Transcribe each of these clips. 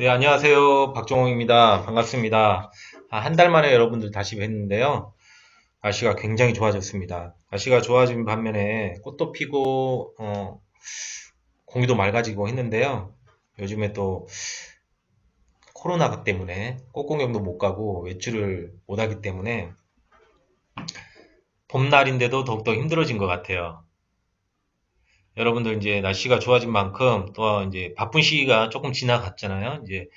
네, 안녕하세요. 박종홍입니다. 반갑습니다. 아, 한달 만에 여러분들 다시 뵀는데요. 날씨가 굉장히 좋아졌습니다. 날씨가 좋아진 반면에 꽃도 피고, 어, 공기도 맑아지고 했는데요. 요즘에 또 코로나 때문에 꽃구경도 못 가고 외출을 못 하기 때문에 봄날인데도 더욱더 힘들어진 것 같아요. 여러분들 이제 날씨가 좋아진 만큼 또 이제 바쁜 시기가 조금 지나갔잖아요. 이제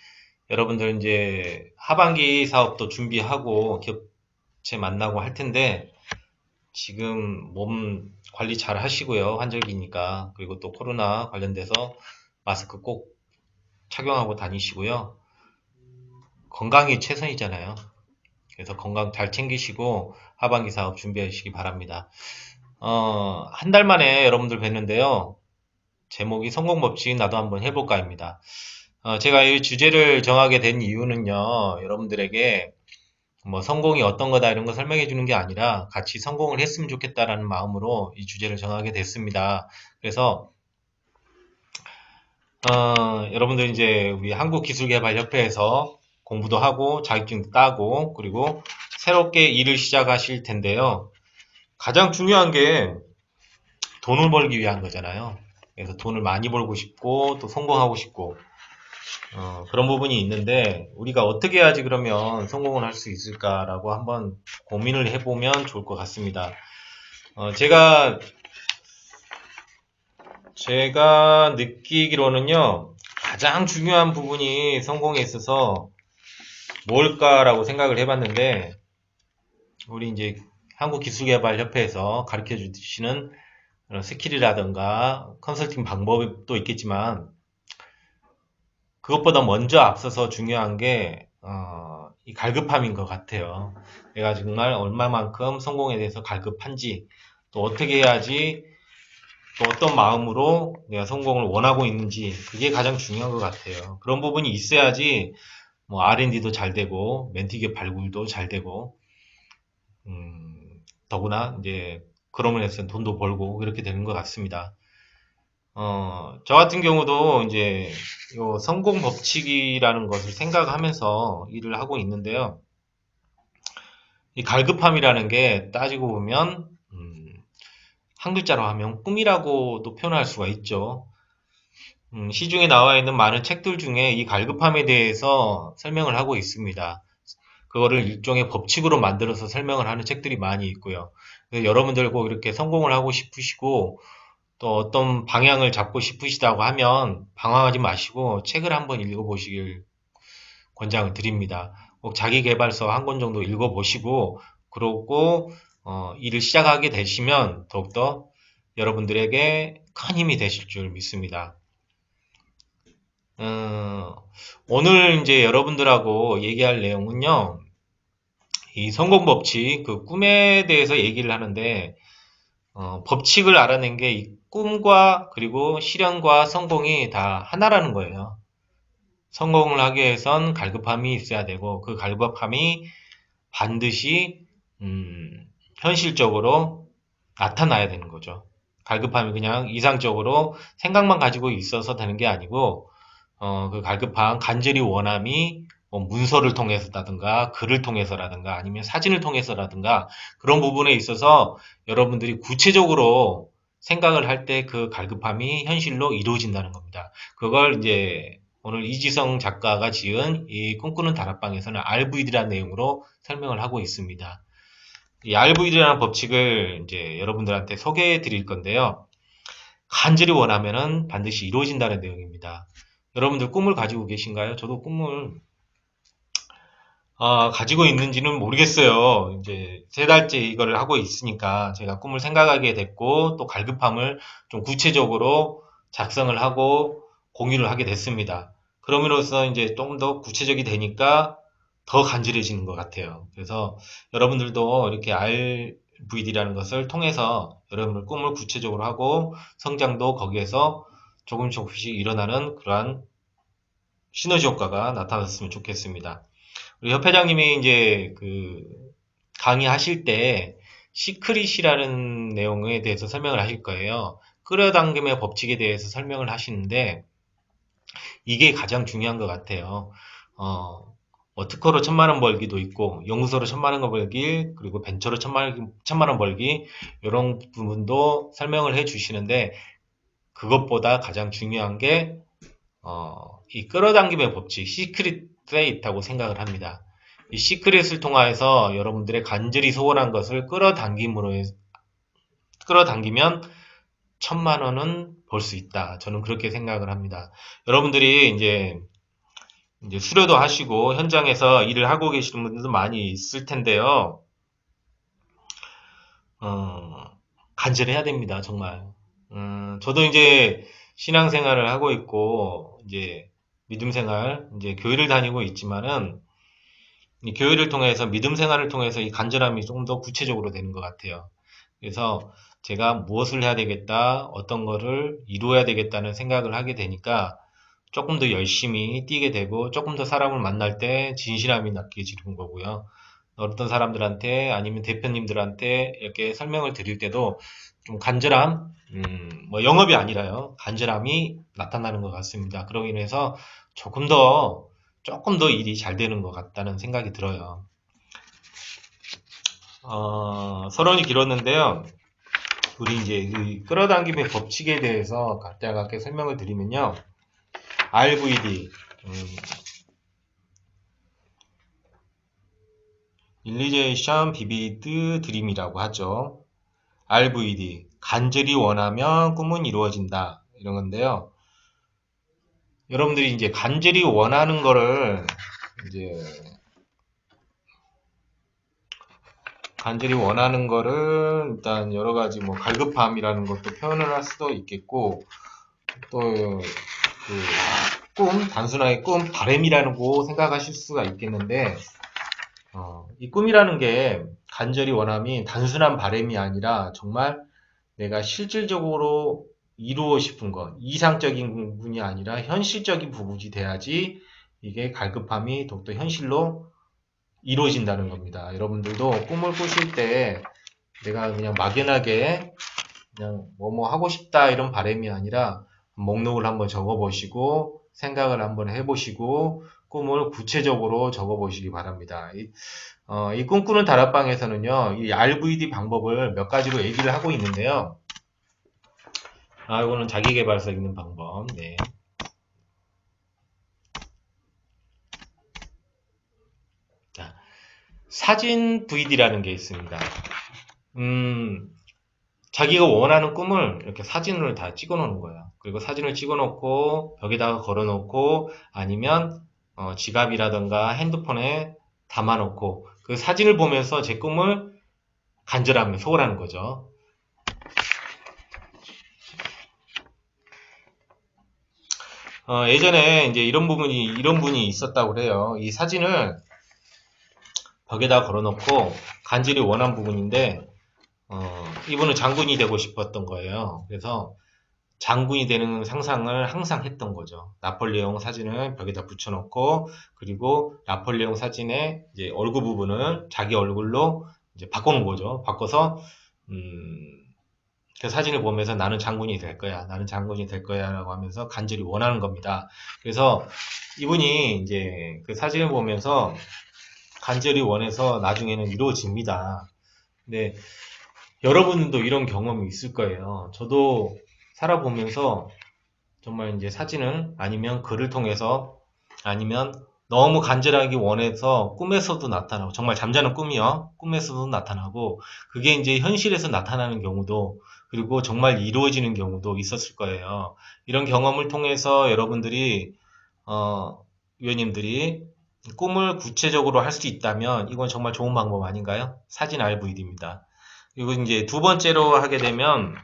여러분들 이제 하반기 사업도 준비하고 기업체 만나고 할 텐데 지금 몸 관리 잘 하시고요. 환절기니까. 그리고 또 코로나 관련돼서 마스크 꼭 착용하고 다니시고요. 건강이 최선이잖아요. 그래서 건강 잘 챙기시고 하반기 사업 준비하시기 바랍니다. 어, 한 달 만에 여러분들 뵀는데요. 제목이 성공 법칙 나도 한번 해볼까입니다. 어, 제가 이 주제를 정하게 된 이유는요, 여러분들에게 뭐 성공이 어떤 거다 이런 거 설명해 주는 게 아니라 같이 성공을 했으면 좋겠다라는 마음으로 이 주제를 정하게 됐습니다. 그래서 어, 여러분들 이제 우리 한국기술개발협회에서 공부도 하고 자격증도 따고 그리고 새롭게 일을 시작하실 텐데요. 가장 중요한 게 돈을 벌기 위한 거잖아요. 그래서 돈을 많이 벌고 싶고 또 성공하고 싶고 어, 그런 부분이 있는데 우리가 어떻게 해야지 그러면 성공을 할 수 있을까라고 한번 고민을 해보면 좋을 것 같습니다. 어, 제가 제가 느끼기로는요 가장 중요한 부분이 성공에 있어서 뭘까라고 생각을 해봤는데 우리 이제 한국기술개발협회에서 가르쳐 주시는 스킬이라든가 컨설팅 방법도 있겠지만 그것보다 먼저 앞서서 중요한 게 어, 이 갈급함인 것 같아요. 내가 정말 얼마만큼 성공에 대해서 갈급한지 또 어떻게 해야지 또 어떤 마음으로 내가 성공을 원하고 있는지 그게 가장 중요한 것 같아요. 그런 부분이 있어야지 뭐 R&D도 잘 되고 멘티기 발굴도 잘 되고 음, 더구나 이제 그러면 해서 돈도 벌고 그렇게 되는 것 같습니다. 어, 저 같은 경우도 이제 요 성공 법칙이라는 것을 생각하면서 일을 하고 있는데요. 이 갈급함이라는 게 따지고 보면 음, 한 글자로 하면 꿈이라고도 표현할 수가 있죠. 음, 시중에 나와 있는 많은 책들 중에 이 갈급함에 대해서 설명을 하고 있습니다. 그거를 일종의 법칙으로 만들어서 설명을 하는 책들이 많이 있고요. 여러분들 꼭 이렇게 성공을 하고 싶으시고 또 어떤 방향을 잡고 싶으시다고 하면 방황하지 마시고 책을 한번 읽어보시길 권장을 드립니다. 꼭 자기개발서 한 권 정도 읽어보시고 그러고 어, 일을 시작하게 되시면 더욱더 여러분들에게 큰 힘이 되실 줄 믿습니다. 어, 오늘 이제 여러분들하고 얘기할 내용은요. 이 성공 법칙, 그 꿈에 대해서 얘기를 하는데, 어, 법칙을 알아낸 게 이 꿈과 그리고 실현과 성공이 다 하나라는 거예요. 성공을 하기 위해선 갈급함이 있어야 되고, 그 갈급함이 반드시, 음, 현실적으로 나타나야 되는 거죠. 갈급함이 그냥 이상적으로 생각만 가지고 있어서 되는 게 아니고, 어, 그 갈급한 간절히 원함이 뭐 문서를 통해서라든가 글을 통해서라든가 아니면 사진을 통해서라든가 그런 부분에 있어서 여러분들이 구체적으로 생각을 할 때 그 갈급함이 현실로 이루어진다는 겁니다. 그걸 이제 오늘 이지성 작가가 지은 이 꿈꾸는 다락방에서는 RVD라는 내용으로 설명을 하고 있습니다. 이 RVD라는 법칙을 이제 여러분들한테 소개해 드릴 건데요. 간절히 원하면은 반드시 이루어진다는 내용입니다. 여러분들 꿈을 가지고 계신가요? 저도 꿈을 아, 가지고 있는지는 모르겠어요. 이제 세 달째 이거를 하고 있으니까 제가 꿈을 생각하게 됐고 또 갈급함을 좀 구체적으로 작성을 하고 공유를 하게 됐습니다. 그럼으로써 이제 좀 더 구체적이 되니까 더 간절해지는 것 같아요. 그래서 여러분들도 이렇게 RVD라는 것을 통해서 여러분들 꿈을 구체적으로 하고 성장도 거기에서 조금 조금씩 일어나는 그러한 시너지 효과가 나타났으면 좋겠습니다. 우리 협회장님이 이제 그 강의하실 때 시크릿이라는 내용에 대해서 설명을 하실 거예요. 끌어당김의 법칙에 대해서 설명을 하시는데 이게 가장 중요한 것 같아요. 어, 뭐 특허로 천만 원 벌기도 있고, 연구소로 천만 원 벌기, 그리고 벤처로 천만 원, 천만 원 벌기, 이런 부분도 설명을 해 주시는데, 그것보다 가장 중요한 게, 어, 이 끌어당김의 법칙, 시크릿 에 있다고 생각을 합니다. 이 시크릿을 통하여서 여러분들의 간절히 소원한 것을 끌어당김으로, 해- 끌어당기면 천만 원은 벌 수 있다. 저는 그렇게 생각을 합니다. 여러분들이 이제 이제 수료도 하시고 현장에서 일을 하고 계시는 분들도 많이 있을 텐데요. 어, 간절해야 됩니다. 정말. 음, 저도 이제 신앙생활을 하고 있고 이제 믿음 생활, 이제 교회를 다니고 있지만은 이 교회를 통해서 믿음 생활을 통해서 이 간절함이 조금 더 구체적으로 되는 것 같아요. 그래서 제가 무엇을 해야 되겠다, 어떤 거를 이루어야 되겠다는 생각을 하게 되니까 조금 더 열심히 뛰게 되고 조금 더 사람을 만날 때 진실함이 느껴지는 거고요. 어떤 사람들한테 아니면 대표님들한테 이렇게 설명을 드릴 때도 좀 간절함, 음, 뭐 영업이 아니라요. 간절함이 나타나는 것 같습니다. 그로 인해서 조금 더, 조금 더 일이 잘 되는 것 같다는 생각이 들어요. 어, 서론이 길었는데요. 우리 이제 이 끌어당김의 법칙에 대해서 간단하게 설명을 드리면요. RVD, 음, 일리제이션 비비드 드림이라고 하죠. RVD, 간절히 원하면 꿈은 이루어진다. 이런 건데요. 여러분들이 이제 간절히 원하는 거를 이제 간절히 원하는 거를 일단 여러 가지 뭐 갈급함이라는 것도 표현을 할 수도 있겠고 또 그 꿈, 단순하게 꿈, 바램이라는 거 생각하실 수가 있겠는데 어, 이 꿈이라는 게 간절히 원함이 단순한 바램이 아니라 정말 내가 실질적으로 이루고 싶은 것, 이상적인 부분이 아니라 현실적인 부분이 돼야지 이게 갈급함이 더욱더 현실로 이루어진다는 겁니다. 여러분들도 꿈을 꾸실 때 내가 그냥 막연하게 그냥 뭐뭐 하고 싶다 이런 바람이 아니라 목록을 한번 적어보시고 생각을 한번 해보시고 꿈을 구체적으로 적어보시기 바랍니다. 이, 어, 이 꿈꾸는 다락방에서는요, 이 RVD 방법을 몇 가지로 얘기를 하고 있는데요. 아, 이거는 자기개발서 읽는 방법. 네. 자, 사진 VD라는 게 있습니다. 음, 자기가 원하는 꿈을 이렇게 사진을 다 찍어 놓는 거예요. 그리고 사진을 찍어 놓고 벽에다가 걸어 놓고 아니면 어, 지갑이라던가 핸드폰에 담아 놓고 그 사진을 보면서 제 꿈을 간절하면 소홀하는 거죠. 어, 예전에 이제 이런 부분이 이런 분이 있었다고 그래요. 이 사진을 벽에다 걸어놓고 간절히 원한 부분인데 어, 이분은 장군이 되고 싶었던 거예요. 그래서 장군이 되는 상상을 항상 했던 거죠. 나폴레옹 사진을 벽에다 붙여놓고 그리고 나폴레옹 사진의 이제 얼굴 부분을 자기 얼굴로 이제 바꿔놓은 거죠. 바꿔서 음, 그 사진을 보면서 나는 장군이 될 거야, 나는 장군이 될 거야라고 하면서 간절히 원하는 겁니다. 그래서 이분이 이제 그 사진을 보면서 간절히 원해서 나중에는 이루어집니다. 근데 여러분도 이런 경험이 있을 거예요. 저도 살아보면서 정말 이제 사진을 아니면 글을 통해서 아니면 너무 간절하게 원해서 꿈에서도 나타나고 정말 잠자는 꿈이요. 꿈에서도 나타나고 그게 이제 현실에서 나타나는 경우도 그리고 정말 이루어지는 경우도 있었을 거예요. 이런 경험을 통해서 여러분들이 어, 위원님들이 꿈을 구체적으로 할 수 있다면 이건 정말 좋은 방법 아닌가요? 사진 RVD입니다. 그리고 이제 두 번째로 하게 되면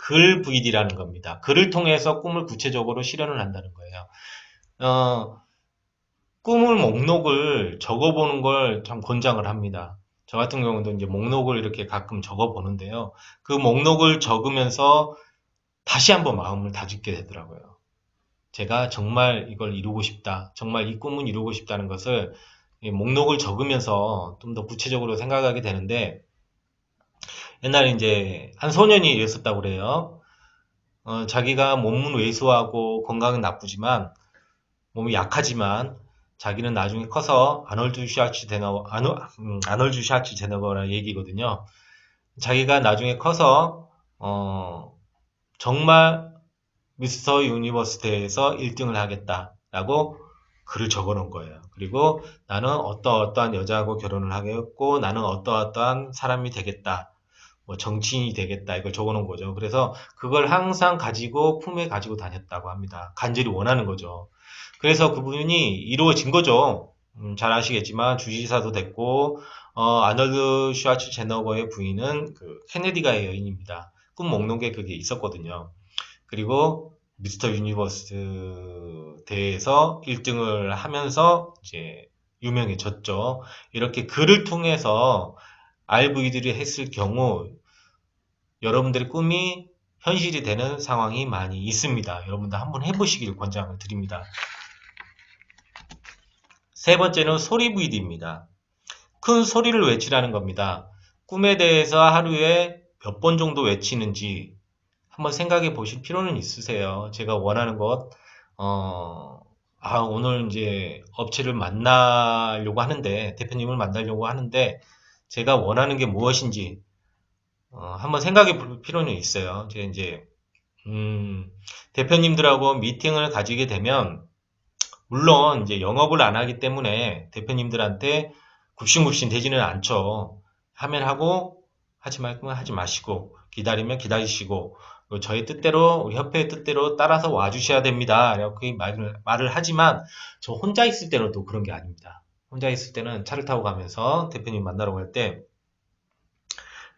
글 VD라는 겁니다. 글을 통해서 꿈을 구체적으로 실현을 한다는 거예요. 어, 꿈을 목록을 적어보는 걸 참 권장을 합니다. 저 같은 경우도 이제 목록을 이렇게 가끔 적어 보는데요. 그 목록을 적으면서 다시 한번 마음을 다짓게 되더라고요. 제가 정말 이걸 이루고 싶다. 정말 이 꿈은 이루고 싶다는 것을 이 목록을 적으면서 좀 더 구체적으로 생각하게 되는데 옛날에 이제 한 소년이 이랬었다고 그래요. 어, 자기가 몸은 왜소하고 건강은 나쁘지만 몸이 약하지만 자기는 나중에 커서 아놀드 슈아츠 제너거 아노, 음, 아놀드 슈아츠 제너거라 얘기거든요. 자기가 나중에 커서 어, 정말 미스터 유니버스 대회에서 1등을 하겠다라고 글을 적어 놓은 거예요. 그리고 나는 어떠어떠한 여자하고 결혼을 하겠고 나는 어떠어떠한 사람이 되겠다. 뭐 정치인이 되겠다 이걸 적어 놓은 거죠. 그래서 그걸 항상 가지고 품에 가지고 다녔다고 합니다. 간절히 원하는 거죠. 그래서 그분이 이루어진 거죠. 음, 잘 아시겠지만 주지사도 됐고 어, 아널드 슈아츠 제너거의 부인은 그 케네디가의 여인입니다. 꿈 먹는 게 그게 있었거든요. 그리고 미스터 유니버스 대회에서 1등을 하면서 이제 유명해졌죠. 이렇게 글을 통해서 RV들이 했을 경우 여러분들의 꿈이 현실이 되는 상황이 많이 있습니다. 여러분들 한번 해보시길 권장을 드립니다. 세 번째는 소리 VD입니다. 큰 소리를 외치라는 겁니다. 꿈에 대해서 하루에 몇 번 정도 외치는지 한번 생각해 보실 필요는 있으세요. 제가 원하는 것, 어, 아, 오늘 이제 업체를 만나려고 하는데, 대표님을 만나려고 하는데, 제가 원하는 게 무엇인지, 어, 한번 생각해 볼 필요는 있어요. 제가 이제, 음, 대표님들하고 미팅을 가지게 되면, 물론 이제 영업을 안 하기 때문에 대표님들한테 굽신굽신 되지는 않죠. 하면 하고, 하지 말면 하지 마시고, 기다리면 기다리시고, 저희 뜻대로, 우리 협회의 뜻대로 따라서 와주셔야 됩니다. 이렇게 말을, 말을 하지만, 저 혼자 있을 때는 또 그런 게 아닙니다. 혼자 있을 때는 차를 타고 가면서 대표님 만나러 갈 때,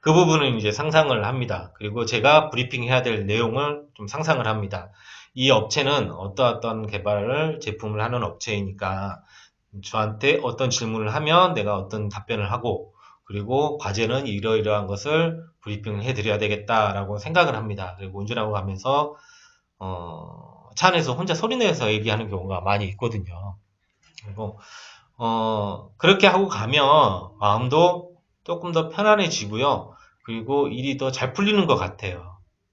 그 부분은 이제 상상을 합니다. 그리고 제가 브리핑 해야 될 내용을 좀 상상을 합니다. 이 업체는 어떠어떤 개발을, 제품을 하는 업체이니까, 저한테 어떤 질문을 하면 내가 어떤 답변을 하고, 그리고 과제는 이러이러한 것을 브리핑을 해드려야 되겠다라고 생각을 합니다. 그리고 운전하고 가면서 어, 차 안에서 혼자 소리내서 얘기하는 경우가 많이 있거든요. 그리고 어, 그렇게 하고 가면 마음도 조금 더 편안해지고요. 그리고 일이 더 잘 풀리는 것 같아요.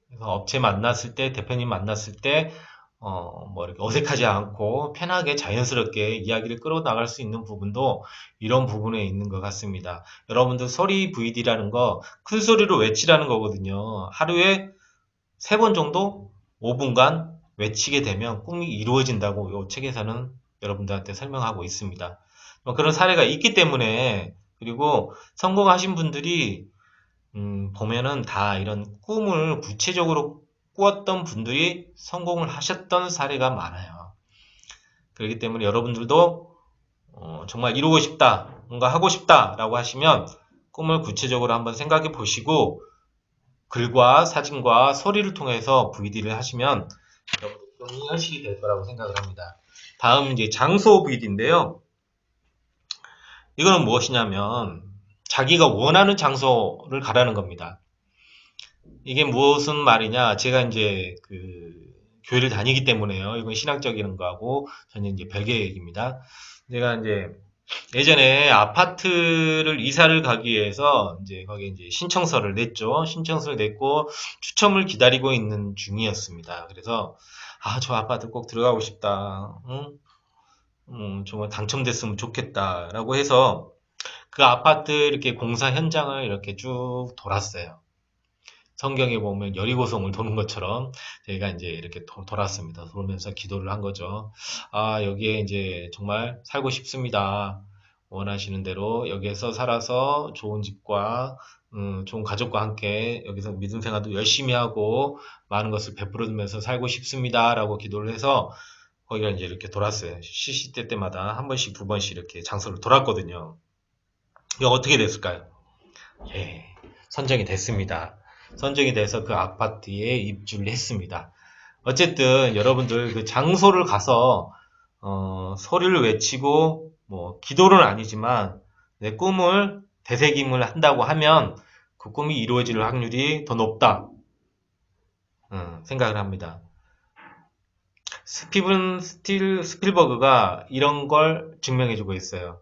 그래서 업체 만났을 때, 대표님 만났을 때, 어, 뭐 이렇게 어색하지 않고 편하게 자연스럽게 이야기를 끌어나갈 수 있는 부분도 이런 부분에 있는 것 같습니다. 여러분들 소리 VD라는 거 큰 소리로 외치라는 거거든요. 하루에 세 번 정도 5분간 외치게 되면 꿈이 이루어진다고 이 책에서는 여러분들한테 설명하고 있습니다. 뭐 그런 사례가 있기 때문에 그리고 성공하신 분들이 음, 보면은 다 이런 꿈을 구체적으로 꾸었던 분들이 성공을 하셨던 사례가 많아요. 그렇기 때문에 여러분들도 어, 정말 이루고 싶다, 뭔가 하고 싶다라고 하시면 꿈을 구체적으로 한번 생각해 보시고 글과 사진과 소리를 통해서 VD를 하시면 여러분들 꿈이 현실이 될 거라고 생각을 합니다. 다음 이제 장소 VD인데요. 이거는 무엇이냐면 자기가 원하는 장소를 가라는 겁니다. 이게 무슨 말이냐? 제가 이제 그 교회를 다니기 때문에요. 이건 신학적인 거하고 저는 이제 별개의 얘기입니다. 제가 이제 예전에 아파트를 이사를 가기 위해서 이제 거기 이제 신청서를 냈죠. 신청서를 냈고 추첨을 기다리고 있는 중이었습니다. 그래서 아, 저 아파트 꼭 들어가고 싶다. 응? 음, 정말 당첨됐으면 좋겠다라고 해서 그 아파트 이렇게 공사 현장을 이렇게 쭉 돌았어요. 성경에 보면 여리고성을 도는 것처럼 저희가 이제 이렇게 도, 돌았습니다. 돌면서 기도를 한 거죠. 아, 여기에 이제 정말 살고 싶습니다. 원하시는 대로 여기에서 살아서 좋은 집과 음, 좋은 가족과 함께 여기서 믿음 생활도 열심히 하고 많은 것을 베풀어 주면서 살고 싶습니다. 라고 기도를 해서 거기가 이제 이렇게 돌았어요. 시시때 때마다 한 번씩 두 번씩 이렇게 장소를 돌았거든요. 어떻게 됐을까요? 예, 선정이 됐습니다. 선정이 돼서 그 아파트에 입주를 했습니다. 어쨌든 여러분들 그 장소를 가서 어, 소리를 외치고 뭐 기도는 아니지만 내 꿈을 되새김을 한다고 하면 그 꿈이 이루어질 확률이 더 높다 음, 생각을 합니다. 스티븐 스틸 스필버그가 이런 걸 증명해주고 있어요.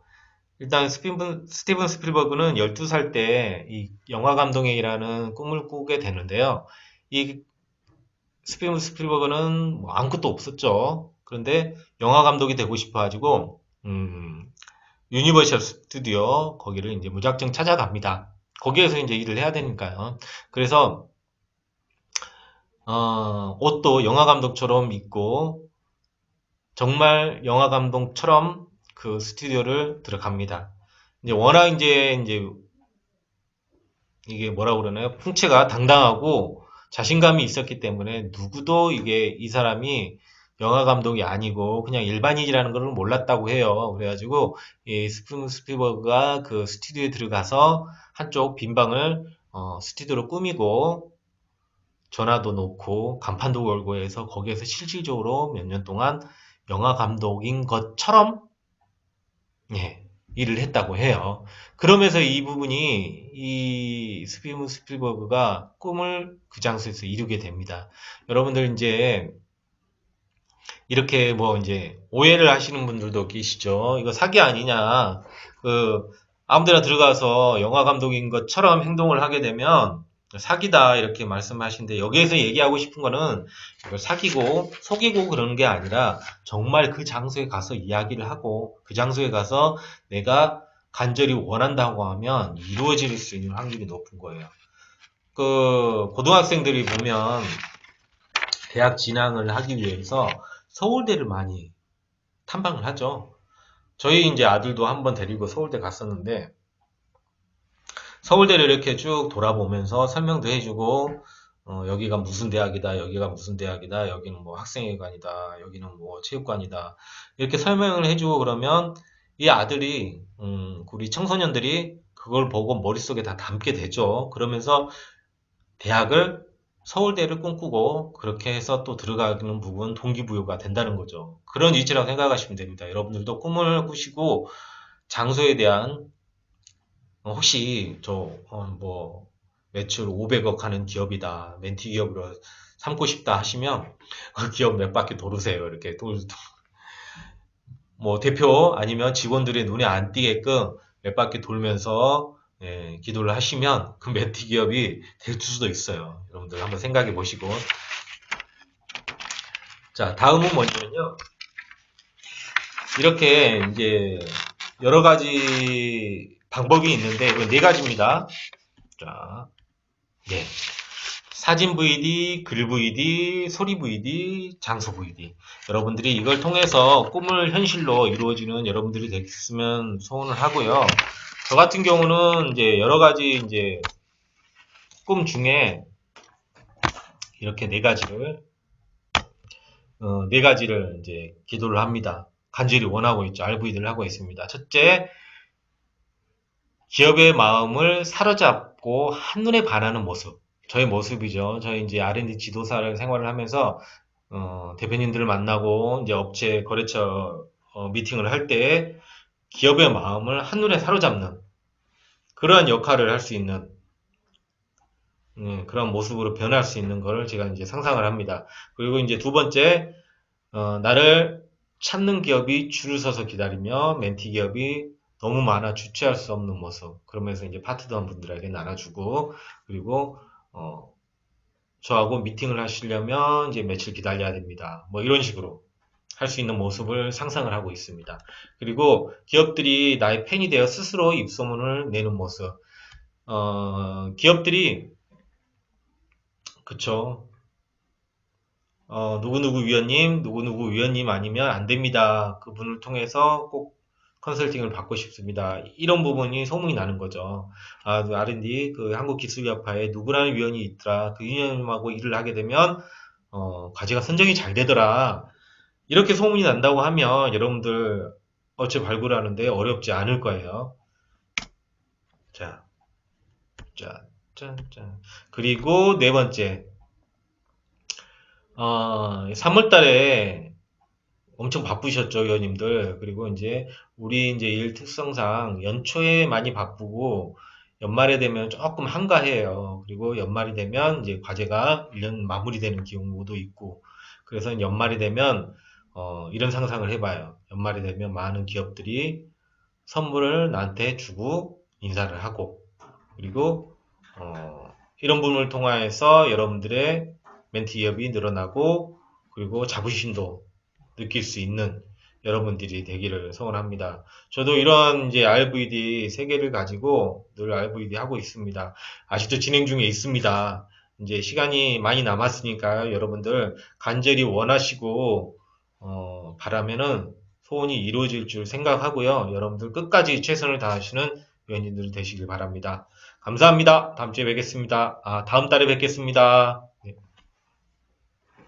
일단 스티븐, 스티븐 스필버그는 12살 때 이 영화 감독이라는 꿈을 꾸게 되는데요. 이 스피븐 스필버그는 뭐 아무것도 없었죠. 그런데 영화 감독이 되고 싶어가지고 음, 유니버셜 스튜디오 거기를 이제 무작정 찾아갑니다. 거기에서 이제 일을 해야 되니까요. 그래서 어, 옷도 영화 감독처럼 입고 정말 영화 감독처럼 그 스튜디오를 들어갑니다. 이제 워낙 이제 이제 이게 뭐라 그러나요? 풍채가 당당하고 자신감이 있었기 때문에 누구도 이게 이 사람이 영화 감독이 아니고 그냥 일반인이라는 걸 몰랐다고 해요. 그래가지고 이 스피븐 스피버그가 그 스튜디오에 들어가서 한쪽 빈 방을 어, 스튜디오로 꾸미고 전화도 놓고 간판도 걸고 해서 거기에서 실질적으로 몇 년 동안 영화 감독인 것처럼 예, 일을 했다고 해요. 그러면서 이 부분이 이 스피븐 스필버그가 꿈을 그 장소에서 이루게 됩니다. 여러분들 이제 이렇게 뭐 이제 오해를 하시는 분들도 계시죠. 이거 사기 아니냐. 그 아무데나 들어가서 영화 감독인 것처럼 행동을 하게 되면 사기다 이렇게 말씀하시는데 여기에서 얘기하고 싶은 거는 이걸 사기고 속이고 그러는 게 아니라 정말 그 장소에 가서 이야기를 하고 그 장소에 가서 내가 간절히 원한다고 하면 이루어질 수 있는 확률이 높은 거예요. 그 고등학생들이 보면 대학 진학을 하기 위해서 서울대를 많이 탐방을 하죠. 저희 이제 아들도 한번 데리고 서울대 갔었는데 서울대를 이렇게 쭉 돌아보면서 설명도 해주고 어, 여기가 무슨 대학이다, 여기가 무슨 대학이다, 여기는 뭐 학생회관이다, 여기는 뭐 체육관이다 이렇게 설명을 해주고 그러면 이 아들이 음, 우리 청소년들이 그걸 보고 머릿속에 다 담게 되죠. 그러면서 대학을 서울대를 꿈꾸고 그렇게 해서 또 들어가는 부분 동기부여가 된다는 거죠. 그런 위치라고 생각하시면 됩니다. 여러분들도 꿈을 꾸시고 장소에 대한 어, 혹시 저뭐 어, 매출 500억 하는 기업이다 멘티 기업으로 삼고 싶다 하시면 그 기업 몇 바퀴 도르세요. 이렇게 돌, 뭐 대표 아니면 직원들의 눈에 안 띄게끔 몇 바퀴 돌면서 예, 기도를 하시면 그 매티 기업이 될 수도 있어요. 여러분들 한번 생각해 보시고. 자, 다음은 뭐냐면요. 이렇게 이제 여러 가지 방법이 있는데 이건 네 가지입니다. 자, 네. 사진 VD, 글 VD, 소리 VD, 장소 VD. 여러분들이 이걸 통해서 꿈을 현실로 이루어지는 여러분들이 됐으면 소원을 하고요. 저 같은 경우는 이제 여러 가지 이제 꿈 중에 이렇게 네 가지를 어, 네 가지를 이제 기도를 합니다. 간절히 원하고 있죠. RV들을 하고 있습니다. 첫째, 기업의 마음을 사로잡고 한눈에 반하는 모습. 저의 모습이죠. 저희 이제 R&D 지도사를 생활을 하면서 어, 대표님들을 만나고 이제 업체 거래처 어, 미팅을 할 때 기업의 마음을 한눈에 사로잡는 그러한 역할을 할 수 있는 음, 그런 모습으로 변할 수 있는 걸 제가 이제 상상을 합니다. 그리고 이제 두 번째, 어, 나를 찾는 기업이 줄을 서서 기다리며 멘티 기업이 너무 많아 주체할 수 없는 모습. 그러면서 이제 파트너 분들에게 나눠주고, 그리고, 어, 저하고 미팅을 하시려면 이제 며칠 기다려야 됩니다. 뭐 이런 식으로. 할 수 있는 모습을 상상을 하고 있습니다. 그리고 기업들이 나의 팬이 되어 스스로 입소문을 내는 모습. 어, 기업들이 그쵸. 어, 누구누구 위원님, 누구누구 위원님 아니면 안 됩니다. 그분을 통해서 꼭 컨설팅을 받고 싶습니다. 이런 부분이 소문이 나는 거죠. 아, 그 R&D, 그 한국기술협회에 누구라는 위원이 있더라. 그 위원님하고 일을 하게 되면, 어, 과제가 선정이 잘 되더라. 이렇게 소문이 난다고 하면 여러분들 어째 발굴하는데 어렵지 않을 거예요. 자, 자, 짠, 짠. 그리고 네 번째, 어, 3월 달에 엄청 바쁘셨죠, 위원님들. 그리고 이제 우리 이제 일 특성상 연초에 많이 바쁘고 연말에 되면 조금 한가해요. 그리고 연말이 되면 이제 과제가 1년 마무리되는 경우도 있고, 그래서 연말이 되면 어, 이런 상상을 해봐요. 연말이 되면 많은 기업들이 선물을 나한테 주고 인사를 하고 그리고 어, 이런 부분을 통하여서 여러분들의 멘티업이 늘어나고 그리고 자부심도 느낄 수 있는 여러분들이 되기를 소원합니다. 저도 이런 이제 RVD 세 개를 가지고 늘 RVD 하고 있습니다. 아직도 진행 중에 있습니다. 이제 시간이 많이 남았으니까 여러분들 간절히 원하시고 어, 바라면은 소원이 이루어질 줄 생각하고요. 여러분들 끝까지 최선을 다하시는 위원님들 되시길 바랍니다. 감사합니다. 다음 주에 뵙겠습니다. 아, 다음 달에 뵙겠습니다.